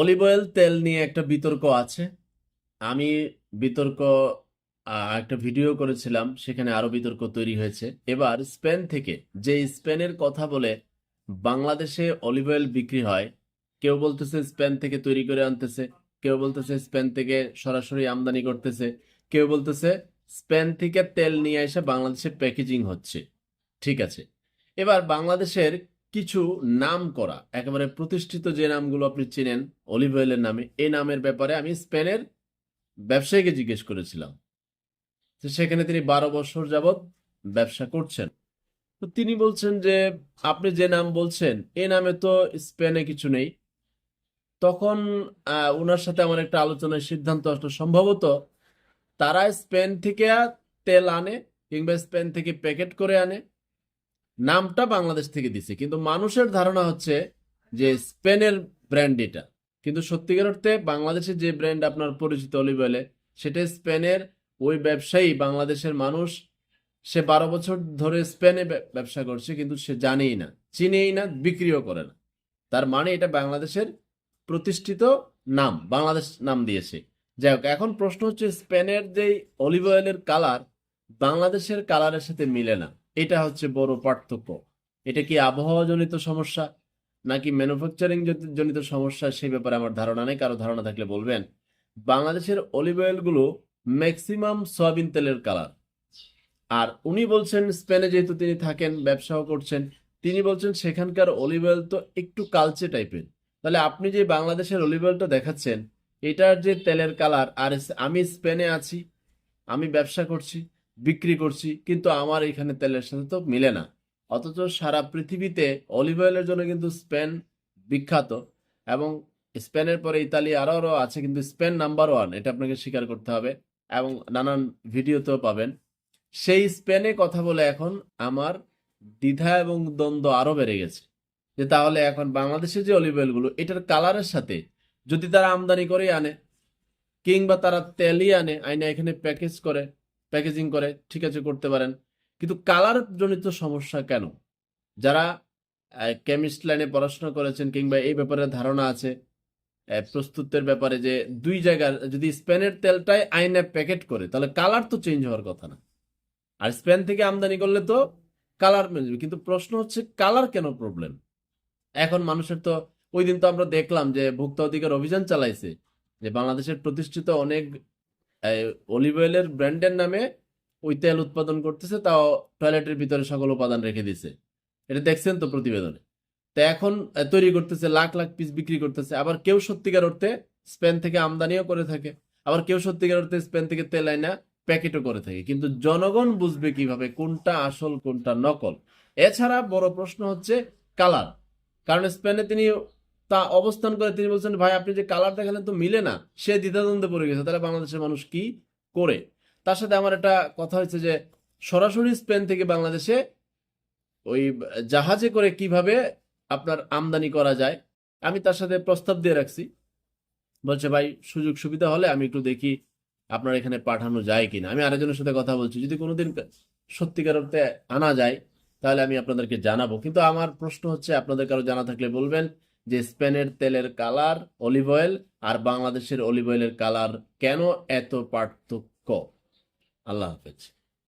Olive oil তেল নিয়ে একটা বিতর্ক আছে। আমি বিতর্ক একটা ভিডিও করেছিলাম, সেখানে আরও বিতর্ক তৈরি হয়েছে। এবার স্পেন থেকে, যে স্পেনের কথা বলে বাংলাদেশে অলিভ অয়েল বিক্রি হয়, কেউ বলতেছে স্পেন থেকে তৈরি করে আনতেছে, কেউ বলতেছে স্পেন থেকে সরাসরি আমদানি করতেছে, কেউ বলতেছে স্পেন থেকে তেল নিয়ে এসে বাংলাদেশে প্যাকেজিং হচ্ছে। ঠিক আছে। এবার বাংলাদেশের কিছু নাম করা, একেবারে প্রতিষ্ঠিত যে নামগুলো আপনি চেনেন অলিভ অয়েলের নামে এই নামের ব্যাপারে আমি স্পেনের ব্যবসায়ীকে জিজ্ঞেস করেছিলাম। তো সেখানে তিনি বারো বছর যাবৎ ব্যবসা করছেন। তো তিনি বলছেন যে, আপনি যে নাম বলছেন এই নামে তো স্পেনে কিছু নেই। তখন ওনার সাথে আমার একটা আলোচনার সিদ্ধান্ত আসলো। সম্ভবত তারা স্পেন থেকে তেল আনে কিংবা স্পেন থেকে প্যাকেট করে আনে। নামটা বাংলাদেশ থেকে দিছে, কিন্তু মানুষের ধারণা হচ্ছে যে স্পেনের ব্র্যান্ড এটা। কিন্তু সত্যিকার অর্থে বাংলাদেশে যে ব্র্যান্ড আপনার পরিচিত অলিভ অয়েলে সেটা স্পেনের ওই ব্যবসায়ী, বাংলাদেশের মানুষ, সে বারো বছর ধরে স্পেনে ব্যবসা করছে, কিন্তু সে জানেই না, চিনেই না, বিক্রিও করে না। তার মানে এটা বাংলাদেশের প্রতিষ্ঠিত নাম, বাংলাদেশ নাম দিয়েছে। যাই হোক, এখন প্রশ্ন হচ্ছে স্পেনের যে অলিভ অয়েলের কালার বাংলাদেশের কালারের সাথে মিলে না। এটা হচ্ছে বড় পার্থক্য। এটা কি আবহাওয়া জনিত সমস্যা নাকি ম্যানুফ্যাকচারিং জনিত সমস্যা? সেই ব্যাপারে আমার ধারণা নেই, কারও ধারণা থাকলে বলবেন। বাংলাদেশের অলিভ অয়েলগুলো ম্যাক্সিমাম সয়াবিন তেলের কালার। আর উনি বলছেন স্পেনে যেহেতু তিনি থাকেন, ব্যবসাও করছেন, তিনি বলছেন সেখানকার অলিভ অয়েল তো একটু কালচে টাইপের। তাহলে আপনি যে বাংলাদেশের অলিভ অয়েলটা দেখাচ্ছেন, এটার যে তেলের কালার, আর আমি স্পেনে আছি, আমি ব্যবসা করছি বিক্রি করছি, কিন্তু আমার এখানে তেলের সাথে তো মিলে না। অথচ সারা পৃথিবীতে অলিভ অয়েলের জন্য কিন্তু স্পেন বিখ্যাত এবং স্পেনের পরে ইতালি আরও আরও আছে, কিন্তু স্পেন নাম্বার ওয়ান, এটা আপনাকে স্বীকার করতে হবে এবং নানান ভিডিওতেও পাবেন। সেই স্পেনে কথা বলে এখন আমার দ্বিধা এবং দ্বন্দ্ব আরও বেড়ে গেছে যে তাহলে এখন বাংলাদেশের যে অলিভ অয়েলগুলো, এটার কালারের সাথে যদি তারা আমদানি করেই আনে, কিংবা তারা তেলই আনে, আইনা এখানে প্যাকেজ করে প্যাকেজিং করে, ঠিক আছে, করতে পারেন। কিন্তু কালার জনিত সমস্যা কেন? যারা কেমিস্ট লাইনে পড়াশোনা করেছেন কিংবা এই ব্যাপারে ধারণা আছে প্রস্তুতের ব্যাপারে যে দুই জায়গার, যদি স্পেনের তেলটাই আইনে প্যাকেট করে, তাহলে কালার তো চেঞ্জ হওয়ার কথা না। আর স্পেন থেকে আমদানি করলে তো কালার মিলবে। কিন্তু প্রশ্ন হচ্ছে, কালার কেন প্রবলেম এখন মানুষের তো ওই দিন তো আমরা দেখলাম যে ভোক্তা অধিকার অভিযান চালাইছে, যে বাংলাদেশের প্রতিষ্ঠিত অনেক অলিভ অয়েলের ব্র্যান্ডের নামে ওই তেল উৎপাদন করতেছে, তাও টয়লেটের ভিতরে সকল উপাদান রেখে দিছে। এটা দেখছেন তো প্রতিবেদনে? তো এখন তৈরি করতেছে, লাখ লাখ পিস বিক্রি করতেছে। আবার কেউ সত্যিকার অর্থে স্পেন থেকে আমদানিও করে থাকে। আবার কেউ সত্যিকার অর্থে স্পেন থেকে তেল আইনা প্যাকেটও করে থাকে। কিন্তু জনগণ বুঝবে কীভাবে কোনটা আসল, কোনটা নকল। এছাড়া বড় প্রশ্ন হচ্ছে কালার কারণ স্পেনে তিনি তা অবস্থান করে তিনি বলছেন, ভাই, আপনি যে কালার দেখালেন তো মিলে না। সে দ্বিধাদ্বন্দ্বে পড়ে গেছে। তাহলে বাংলাদেশের মানুষ কি করে? তার সাথে আমার একটা কথা হয়েছে যে, সরাসরি স্পেন থেকে বাংলাদেশে ওই জাহাজে করে কীভাবে আপনার আমদানি করা যায়, আমি তার সাথে প্রস্তাব দিয়ে রাখছি। বলছে, ভাই, সুযোগ সুবিধা হলে আমি একটু দেখি আপনার এখানে পাঠানো যায় কিনা। আমি আরেকজনের সাথে কথা বলছি, যদি কোনোদিন সত্যিকার অর্থে আনা যায়, তাহলে আমি আপনাদেরকে জানাব। কিন্তু আমার প্রশ্ন হচ্ছে, আপনাদের কারও জানা থাকলে বলবেন যে স্পেনের তেলের কালার অলিভ অয়েল আর বাংলাদেশের অলিভ অয়েলের কালার কেন এত পার্থক্য? আল্লাহ হাফেজ।